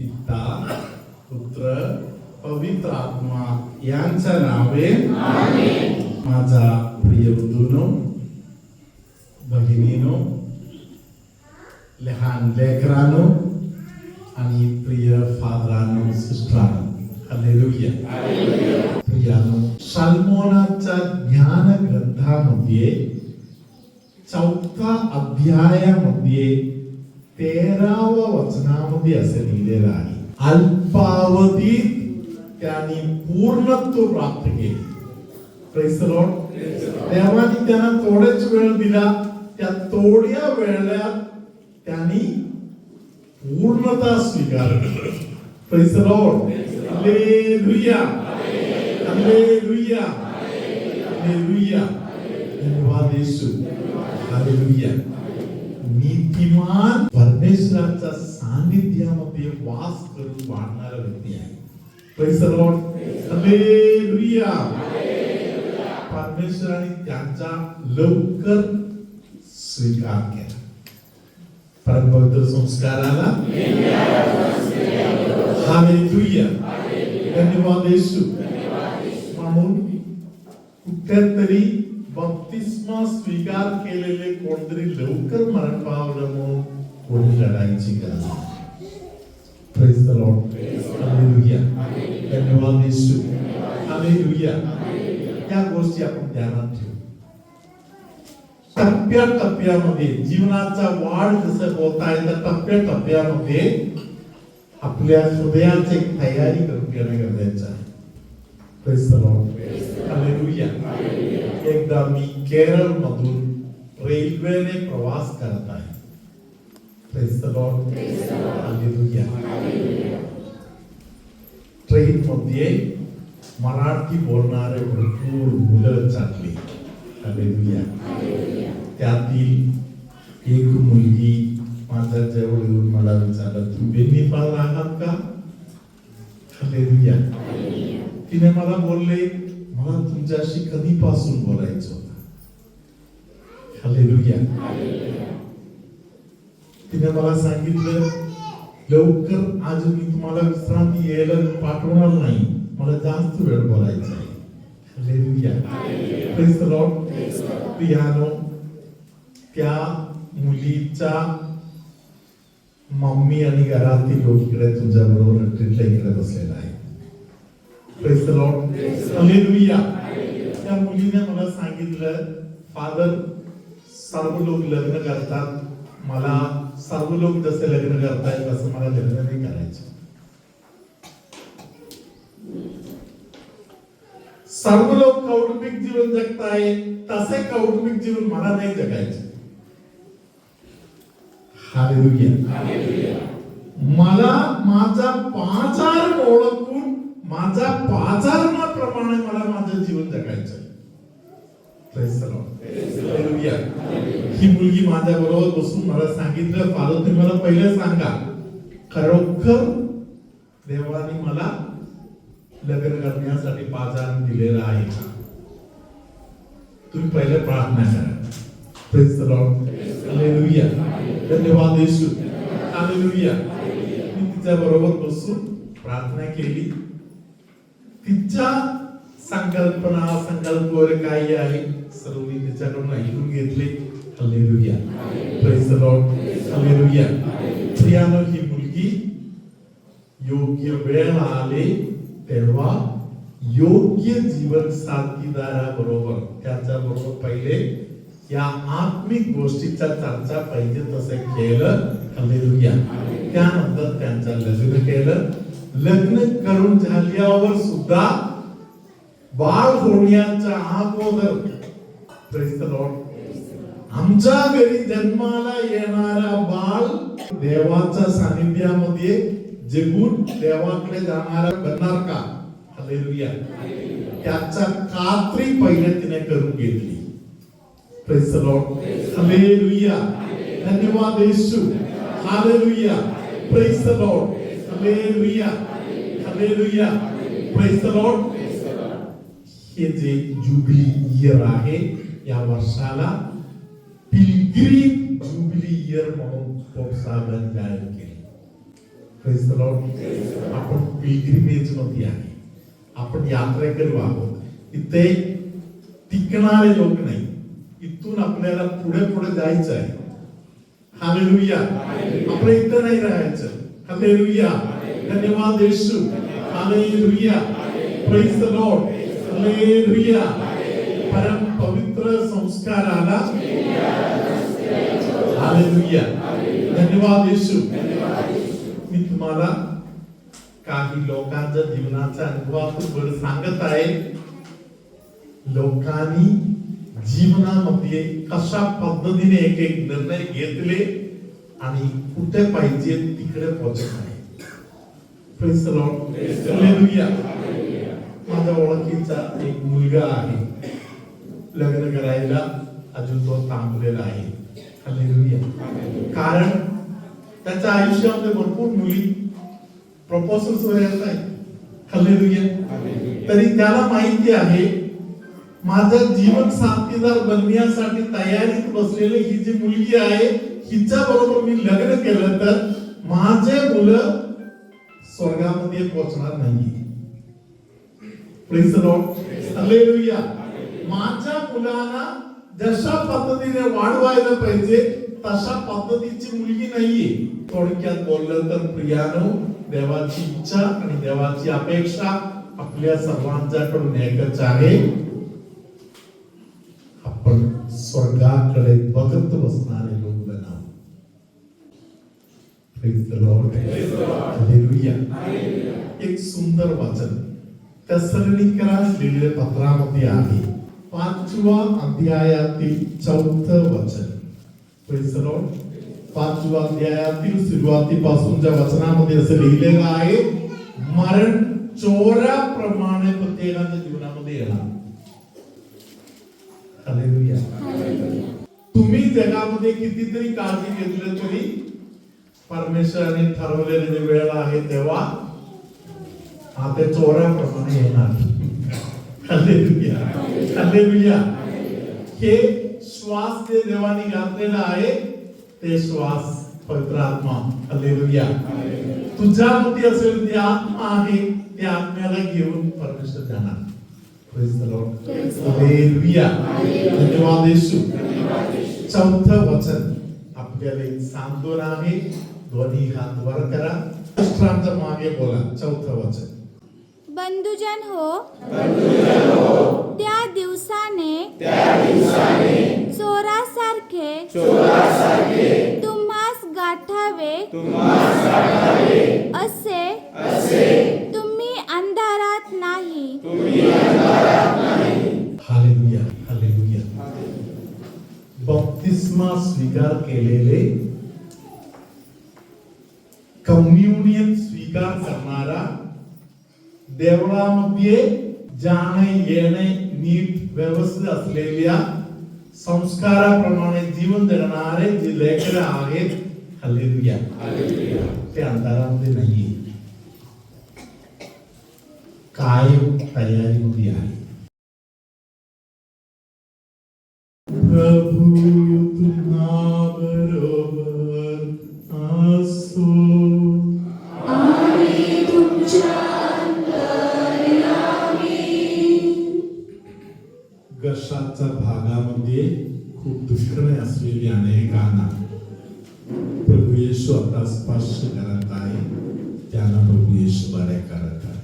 पिता पुत्र पवित्र आत्मा यांच्या नावे. माझा प्रिय बंधूनो भगिनीनो लहान लेकरानो आणि प्रिय फादरानो सिस्टरानो हालेलुया. प्रियानो सल्मोनाच्या ज्ञान ग्रंथामध्ये चौथा अध्यायामध्ये तेराव्या वचनामध्ये असे लिहिलेलं आहे अल्पावधीत त्यांनी पूर्णत्व प्राप्त केले Praise the Lord. देवाने त्यांना थोडेच वेळ दिला त्या थोड्या वेळात त्यांनी पूर्णता स्वीकारली Praise the Lord. Hallelujah. Hallelujah. Hallelujah. धन्यवाद येशू हालेलुया नीतिमान परमेश्वराच्या सानिध्यामध्ये वास करून वाढणारा व्यक्ती आहे. परमेश्वराने त्यांचा लवकर स्वीकार केला. परमभक्त संस्काराला हालेलुया धन्यवाद येशू. म्हणून कुठेतरी बप्तिस्मा स्वीकार केलेले कोणतरी लवकर मरण पावलं म्हणून कोणी लढायची गरज नाही Praise the Lord. धन्यवाद येशू. हालेलुया या गोष्टी आपण ध्यानात ठेवू. टप्प्या टप्प्यामध्ये जीवनाचा वाढ जसं होत आहे टप्प्या टप्प्यामध्ये आपल्या हृदयाची तयारी करून घेणं गरजेचं आहे. एकदा मी केरळ मधून रेल्वेने प्रवास करत आहे. Praise the Lord. Hallelujah. Train मध्ये मराठी बोलणारे भरपूर मुलं चालली Hallelujah. त्यातील एक मुलगी माझ्या जवळ येऊन मला विचारलं तुम्ही नेपाळ आहात का Hallelujah. तिने मला बोलले मला तुमच्याशी कधीपासून बोलायचं होतं Hallelujah. तिने मला सांगितलं लवकर आज मी तुम्हाला विश्रांती यायला पाठवणार नाही. मला जास्त वेळ बोलायचा आहे. Hallelujah. त्या मुलीच्या मम्मी आणि घरातील लोक इकडे तुझ्या बरोबर ट्रीटला इकडे बसलेला आहे त्या मुलीने मला सांगितलं फादर सर्व लोक लग्न करतात. मला सर्व लोक जसे लग्न करतायत तसं मला लग्न नाही करायचं. सर्व लोक कौटुंबिक जीवन जगताय तसे कौटुंबिक जीवन मला नाही जगायचं. मला माझा पाचार ओळखून माझा पाचारणाप्रमाणे मला माझं जीवन जगायचं Praise the Lord. Hallelujah. ही मुलगी माझ्या बरोबर बसून मला सांगितलं फादर तुम्ही मला पहिले सांगा. खरोखर देवाने मला लग्न करण्यासाठी बाजार दिलेला आहे का? तुम्ही पहिले प्रार्थना करा. प्रेस द हालेलुया धन्यवाद येशू. हालेलुया मी तिच्या बरोबर बसून प्रार्थना केली. तिच्या संकल्पना संकल्प वगैरे काय आहे. सर्व मी त्याच्याकडून ऐकून घेतले. प्रेस लॉर्ड प्रियानो ही मुलगी योग्य वेळ आले तेव्हा योग्य जीवन साथीदाराबरोबर त्याच्या बरोबर पहिले या आत्मिक गोष्टीचा चर्चा पाहिजे तसं केलं. हल्लेलुया त्यानंतर त्यांचं लग्न केलं. लग्न करून झाल्यावर सुद्धा बाळ होण्याच्या अगोदर Praise the Lord. आमच्या घरी जन्माला येणारा बाळ देवाच्या सानिध्यामध्ये जगून देवाकडे जाणारा बनणार का हालेलुया त्याचा खात्री पहिले तिने करून घेतली Praise the Lord. हालेलुया धन्यवाद Yeshu hallelujah Praise the Lord. Hallelujah hallelujah Praise the Lord. हे जे जुबली इयर आहे या वर्षाला पिलग्रीम जुबली इयर म्हणून पोप साहेबांनी जाहीर केले. आपण पिलग्रिमेजमध्ये आहे. आपण यात्रेकरी आहोत. इथे टिकणारे लोक नाही. इथून आपल्याला पुढे पुढे जायचं आहे. हालेलुया आपण इथं नाही राहायचं. हालेलुया धन्यवाद Yeshu. Hallelujah praise the Lord hallelujah. परम पवित्र संस्काराला हालेलुया. धन्यवाद येशू. मी तुम्हाला काही लोकांच्या जीवनाच्या अनुभवातून सांगत आहे. लोकांनी जीवनामध्ये कशा पद्धतीने एक एक निर्णय घेतले आणि कुठे पाहिजे तिकडे पोहोचत आहे Praise the Lord. Hallelujah. माझ्या ओळखीचा एक मुलगा आहे. लग्न करायला अजून तो थांबलेला आहे. कारण त्याच्या आयुष्यामध्ये भरपूर मुली प्रपोजल्स वगैरे येत आहेत तरी त्याला माहिती आहे माझा जीवन साथीदार बनण्यासाठी तयारीत बसलेली ही जी मुलगी आहे हिच्या बरोबर मी लग्न केलं तर माझे मुलं स्वर्गामध्ये पोहोचणार नाही Praise the Lord. Hallelujah. माझ्या मुलांना जशा पद्धतीने वाढवायला पाहिजे तशा पद्धतीची मुलगी नाहीये. थोडक्यात बोललं तर प्रियानो देवाची इच्छा आणि देवाची अपेक्षा आपल्या सर्वांच्याकडून एकच आहे. आपण स्वर्गाकडे बघत बसणारे लोक बनाव. एक सुंदर वचन. तसरणीकरास लिहिलेल्या पत्रामध्ये आहे पाचवा अध्यायातील चौथं वचन Praise पाचव्या अध्यायातील सुरुवातीपासूनच्या वचनामध्ये असं लिहिलेलं आहे मरण चोराप्रमाणे प्रत्येकाच्या जीवनामध्ये येणार तुम्ही जगामध्ये कितीतरी काळजी घेतली तरी परमेश्वराने ठरवलेले जे वेळ आहे तेव्हा हा ते चोराप्रमाणे येणार हालेलुया हालेलुया हे श्वास जे देवाने घातलेला आहे ते श्वास पवित्र आत्मा हालेलुया तुझ्यामध्ये असेल ते आत्मा आहे त्या आत्म्याला घेऊन परमेश्वर जाणार Praise the Lord. धन्यवाद येशू वचन आपल्याला एक सांत्वन आहे दोन्ही हात वर करा राष्ट्रांच्या मागे बोला चौथं वचन बंधुजन हो। त्या दिवसाने तुम्हास गाठावे असे तुम्ही अंधारात नाही. बप्तिस्मा स्वीकार केलेले कम्युनियन स्वीकार करणारा देवळामध्ये जाणे येणे नीट व्यवस्थित असलेल्या संस्काराप्रमाणे जीवन जगणारे जे लेकर आहेत हालेलुया ते अंधारामध्ये नाहीये कायम तयारीमध्ये आहे घशाच्या भागामध्ये खूप दुष्कर्णे असलेली अनेकांना प्रभू येशू आता स्पर्श करत आहे त्यांना प्रभू येशू बरे करत आहे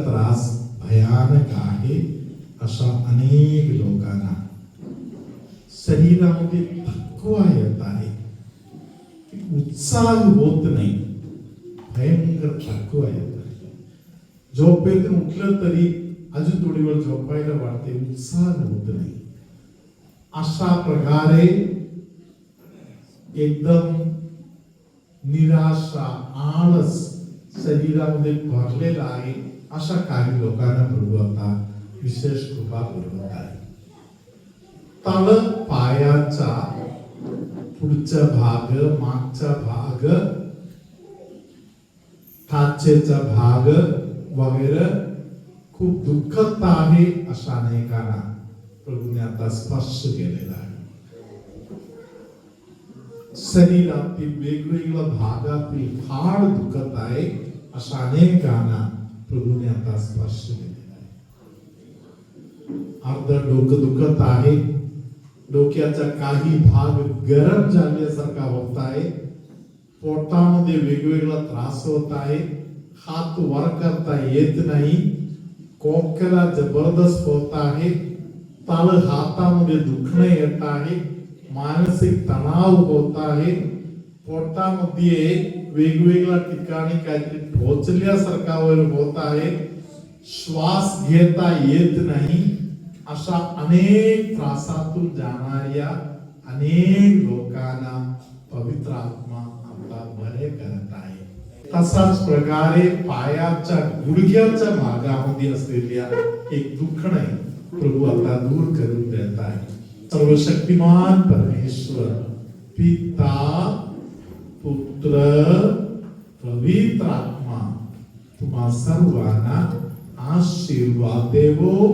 त्रास भयानक आहे अशा अनेक लोकांना शरीरामध्ये थकवा येत आहे उत्साह होत नाही भयंकर थकवा येत झोपेतून उठलं तरी अजून थोडी वेळ झोपायला वाटते उत्साह होत नाही. अशा प्रकारे एकदम निराशा आळस शरीरामध्ये भरलेला आहे अशा काही लोकांना पुरवता आता विशेष कृपा पुरवत आहे. तळ पायाचा पुढचा भाग मागचा भाग टाचेचा भाग वगैरे खूप दुःखद आहे अशा अनेकांना प्रभूने आता स्पर्श केलेला आहे. शरीरातील वेगवेगळ्या भागातील फार दुखत आहे अशा अनेकांना प्रभूने आता स्पर्श केलेला आहे. अर्ध डोकं दुखत आहे. डोक्याचा काही भाग गरम झाल्यासारखा होत आहे. पोटामध्ये वेगवेगळा त्रास होत आहे. हात वर करता येत नाही. कोकला जबरदस्त होत आहे. तळ हातामध्ये दुखणं येत आहे. मानसिक तणाव होत आहे. पोटामध्ये वेगवेगळ्या ठिकाणी काहीतरी टोचल्यासारखा वर होत आहे. श्वास घेता येत नाही. अशा अनेक त्रासातून जाणाऱ्या अनेक लोकांना पवित्र आत्मा आपला बरे करत आहे. तसाच प्रकारे पायाच्या गुडघ्याच्या भागामध्ये असलेल्या एक दुःख आहे प्रभू आता दूर करून देत आहे. सर्वशक्तिमान परमेश्वर पिता पुत्र पवित्र आत्मा तुम्हा सर्वांना आशीर्वाद देवो.